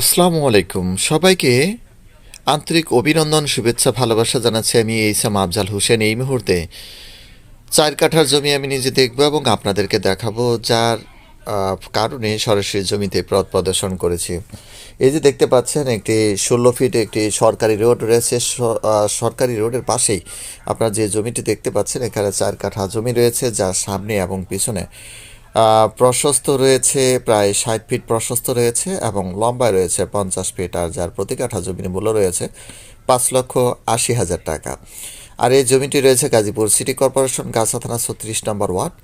আসসালামু আলাইকুম। সবাইকে আন্তরিক অভিনন্দন, শুভেচ্ছা, ভালোবাসা জানাচ্ছি আমি এইসাম আফজাল হোসেন এই মুহূর্তে। চার কাঠার জমি আমি নিজে দেখব এবং আপনাদেরকে দেখাবো, যার কারণে সরাসরি জমিতে পথ প্রদর্শন করেছি। এই যে দেখতে পাচ্ছেন, একটি ষোলো ফিট একটি সরকারি রোড রয়েছে। সরকারি রোডের পাশেই আপনার যে জমিটি দেখতে পাচ্ছেন, এখানে চার কাঠা জমি রয়েছে, যার সামনে এবং পিছনে প্রশস্ত রয়েছে, প্রায় ষাট ফিট প্রশস্ত রয়েছে এবং লম্বায় রয়েছে পঞ্চাশ ফিট আর যার প্রতি কাঠা জমির মূল্য রয়েছে পাঁচ লক্ষ আশি হাজার টাকা। আর এই জমিটি রয়েছে গাজীপুর সিটি কর্পোরেশন, গাছা থানা ছত্রিশ নম্বর ওয়ার্ড।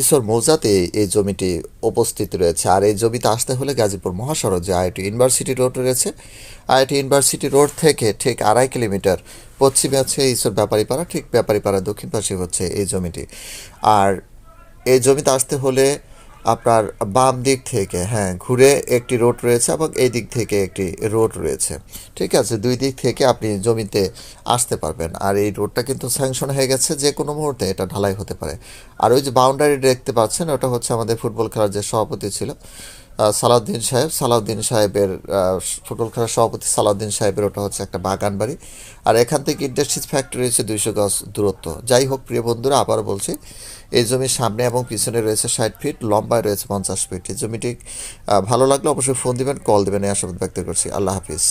ঈশ্বর মৌজাতে এই জমিটি উপস্থিত রয়েছে। আর এই জমিতে আসতে হলে গাজীপুর মহাসড়ক যে আইআইটি ইউনিভার্সিটি রোড রয়েছে। আইআইটি ইউনিভার্সিটি রোড থেকে ঠিক আড়াই কিলোমিটার পশ্চিমে হচ্ছে ঈশ্বর ব্যাপারীপাড়া, ঠিক ব্যাপারীপাড়া দক্ষিণ পাশে হচ্ছে এই জমিটি। আর এই জমিতে আসতে হলে আপনার বাম দিক থেকে হ্যাঁ ঘুরে একটি রোড রয়েছে এবং এই দিক থেকে একটি রোড রয়েছে। ঠিক আছে, দুই দিক থেকে আপনি জমিতে আসতে পারবেন। আর এই রোডটা কিন্তু স্যাংশন হয়ে গেছে যে কোনো মুহুর্তে এটা ঢালাই হতে পারে। আর ওই যে বাউন্ডারি দেখতে পাচ্ছেন, ওটা হচ্ছে আমাদের ফুটবল খেলার যে সভাপতি ছিল সালাউদ্দিন সাহেব, সালাউদ্দিন সাহেবের ফুটবল খেলার সভাপতি সালাউদ্দিন সাহেবের ওটা হচ্ছে একটা বাগান বাড়ি। আর এখান থেকে ইন্ডাস্ট্রিজ ফ্যাক্টরি রয়েছে দুইশো গজ দূরত্ব। যাই হোক, প্রিয় বন্ধুরা আবার বলছি, এই জমির সামনে এবং পিছনে রয়েছে ষাট ফিট, লম্বায় রয়েছে পঞ্চাশ ফিট। এই জমিটি ভালো লাগলে অবশ্যই ফোন দেবেন, কল দেবেন, এই আশাবাদ ব্যক্ত করছি। আল্লাহ হাফিজ।